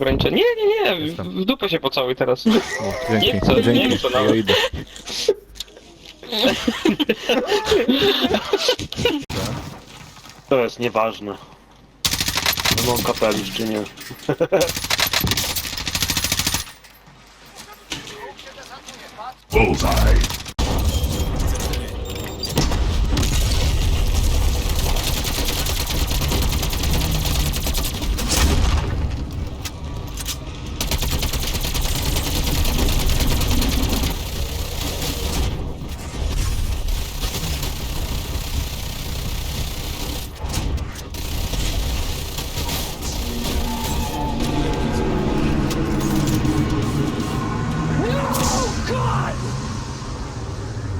Ograniczenia? Nie, nie, nie, w, w dupę się pocałuj teraz. O, dzięki, Nie nie dzięki. Ja nawet. idę. To jest nieważne. No mam kapelusz czy nie. No,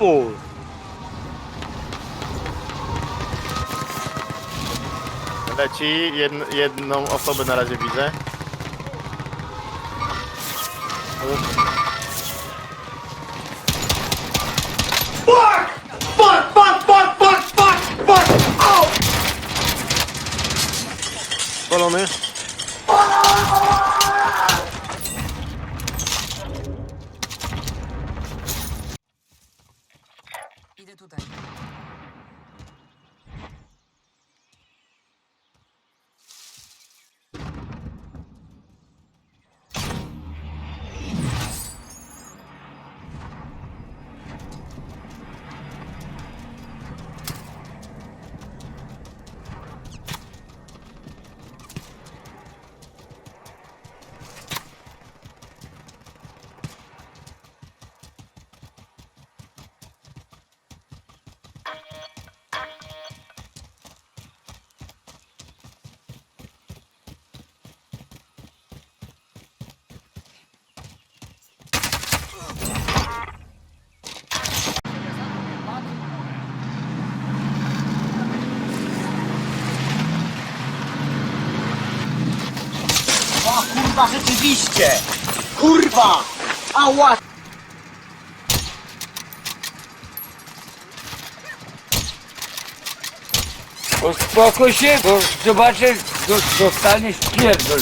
I pół. Leci, jedn, jedną osobę na razie widzę. Spalony? Idę tutaj. O kurwa, rzeczywiście! Kurwa! Ała! Uspokój się, bo zobaczę, do- dostaniesz pierdol.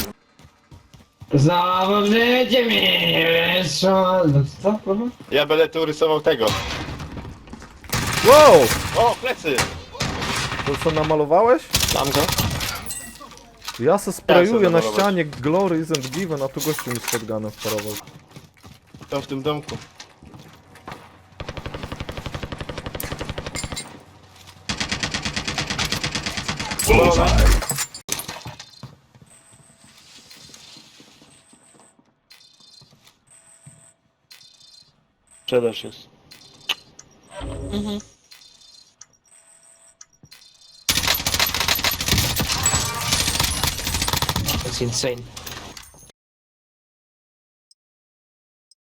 Mi wyszło. Co? Proszę? Ja będę tu rysował tego. Wow! O, plecy! To co namalowałeś? Mam go. Ja se chcę na ścianie Glory isn't given, a tu gościu mi z shotgunem wparował. Tam w tym domku. Sprzedaż jest. Insane.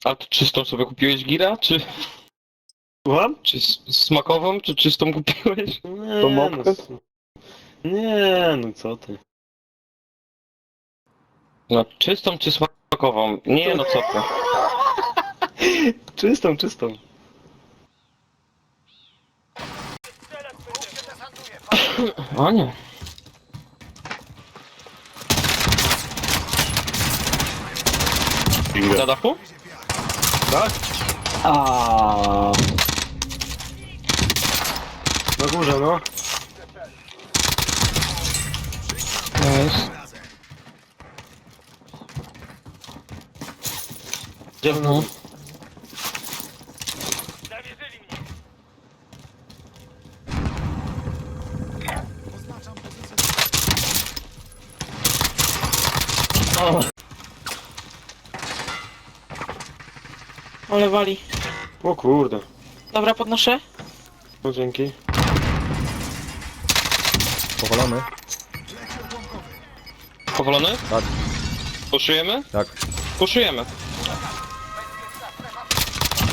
A to czystą sobie kupiłeś gira, czy, Słucham? czy s- smakową, czy czystą kupiłeś? Nie, no, s- nie, no co ty. No czystą czy smakową? Nie no co ty. Czystą, czystą. O nie. Na dachu? Tak? A. Na górze, no. Nice. Gdzie Mhm. Ale wali. O kurde. Dobra, podnoszę. No dzięki. Powalony? Powolony? Tak. Puszujemy? Tak. Puszujemy.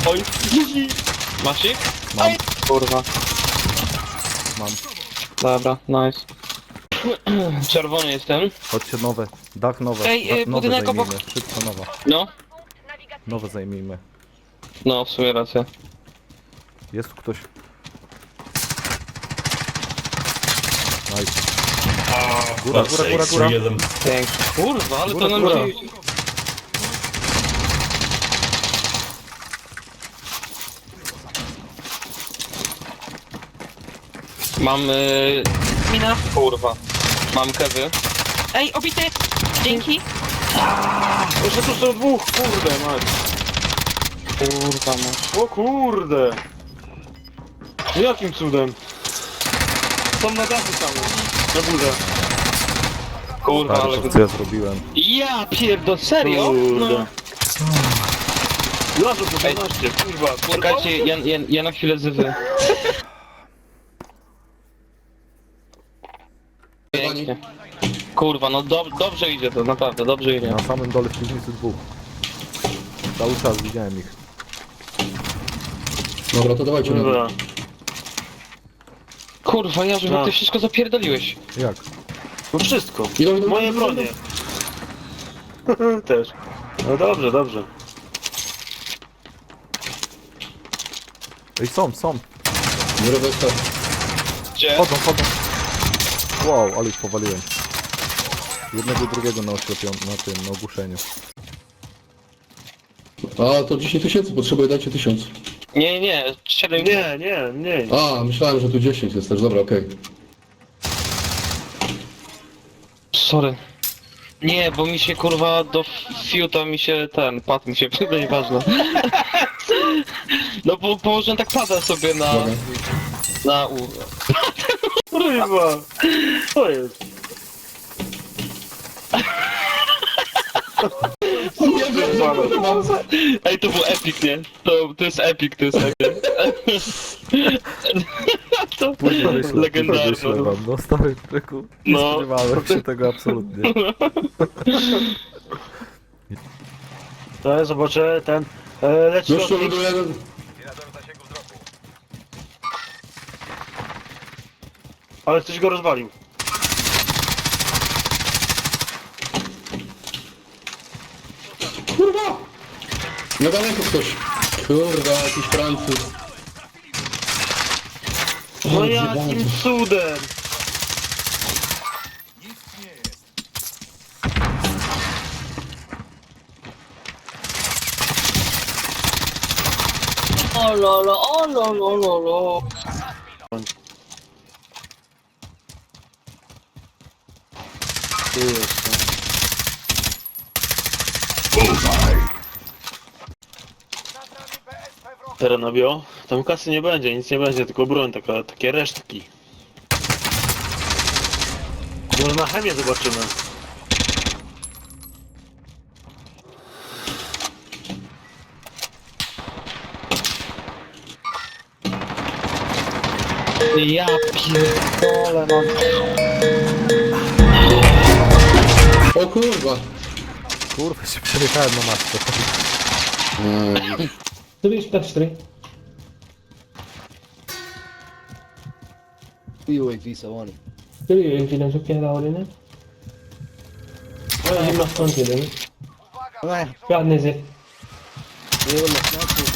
Oj, Masz ich? Mam. Kurwa. Mam. Dobra, nice. Czerwony jestem. Chodźcie nowe. Dach nowe. Ej, Da- y, nowe budynek zajmijmy. obok. Szybko nowa. No. Nowe zajmijmy. No, w sumie racja. Jest tu ktoś. Nice. Góra, góra, góra, góra. Pięknie. Kurwa, ale Góra, to nam góra. się... Mam... Y... Mina. Kurwa. Mam kewy. Ej, obity! Dzięki. jeszcze tu są dwóch, kurde mać. Kurwa, no. O kurde. Jakim cudem? Są na dachu samym. Na górze. Kurwa, ale... Patrz, co ja zrobiłem. Ja pierdo, serio? Kurde. No. Lasu po 12, kurwa. Czekajcie, ja, ja, ja na chwilę zywy. Pięknie. Kurwa, no dob dobrze idzie to, naprawdę, dobrze idzie. Na samym dole w piwnicy dwóch. Cały czas widziałem ich. Dobra, to dawajcie na Dobra. Kurwa, ja że No. ty wszystko zapierdoliłeś. Jak? No wszystko. Idą, idą, Moje idą, bronie. Też. No dobrze, dobrze. Ej, są, są. Biorę westa. Gdzie? Chodzą, chodzą. Wow, ale ich powaliłem. Jednego i drugiego na oślepion, na tym, na ogłuszeniu. A, to 10 tysięcy, potrzebuję, dajcie 1000. Nie, nie, 7 Nie, nie, nie. A, myślałem, że tu 10 jest też, dobra, okej. Sorry. Nie, bo mi się kurwa do fiuta mi się ten, pad mi się, to nieważne. No bo położyłem tak pada sobie na, Dobra. na u... Kurwa. Co jest? Ej, to był epic, nie? To, to jest epic, to jest epic. to Później wyślę, legendarne. później wyślę wam. No stary człowieku, nie No. spodziewałem się tego absolutnie. To ja zobaczę ten... E, Już lotnik. do jeden. Ale ktoś go rozwalił. Na daleko ktoś. Kurwa, jakiś Francuz. No jakim cudem? O lolo, o lolo, lolo. Tu. Teraz na bio. Tam kasy nie będzie, nic nie będzie, tylko broń, taka, takie resztki. Może na chemię zobaczymy. Ja pierdolę, no. O kurwa! Kurwa, się przejechałem na Sobie już P4. في يو اي في ثواني Sobie już idę, że pierdolę, nie? Ona nie ma stąd jeden. رايح في واحد نزل يلا هناك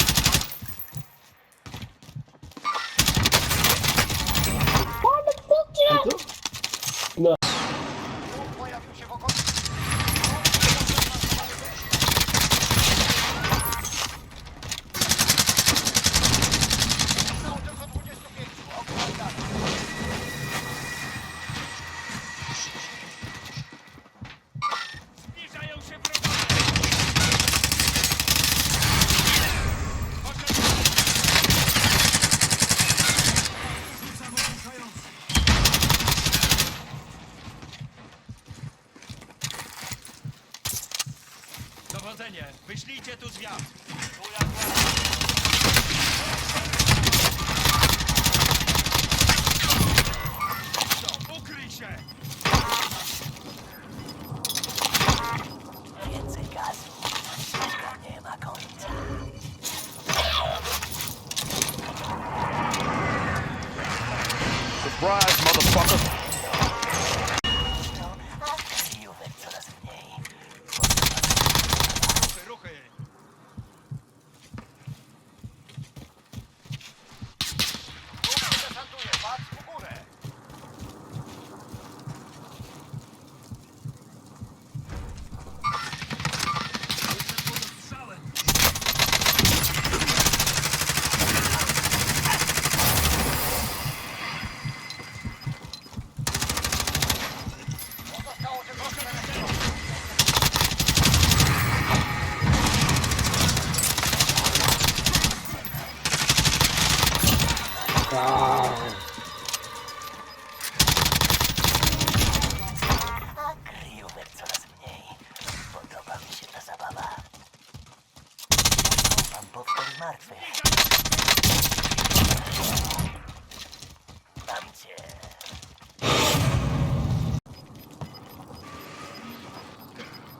Gdzie tu zwiat?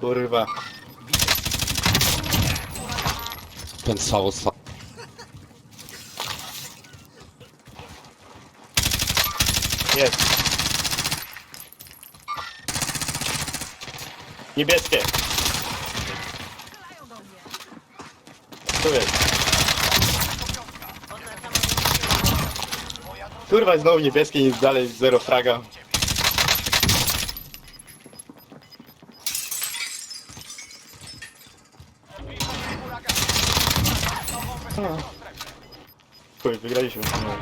Kurwa. Ten Sousa. Jest. Niebieskie. Tu jest. Kurwa, znowu niebieskie, nic dalej, zero fraga. Chuj, wygraliśmy. No.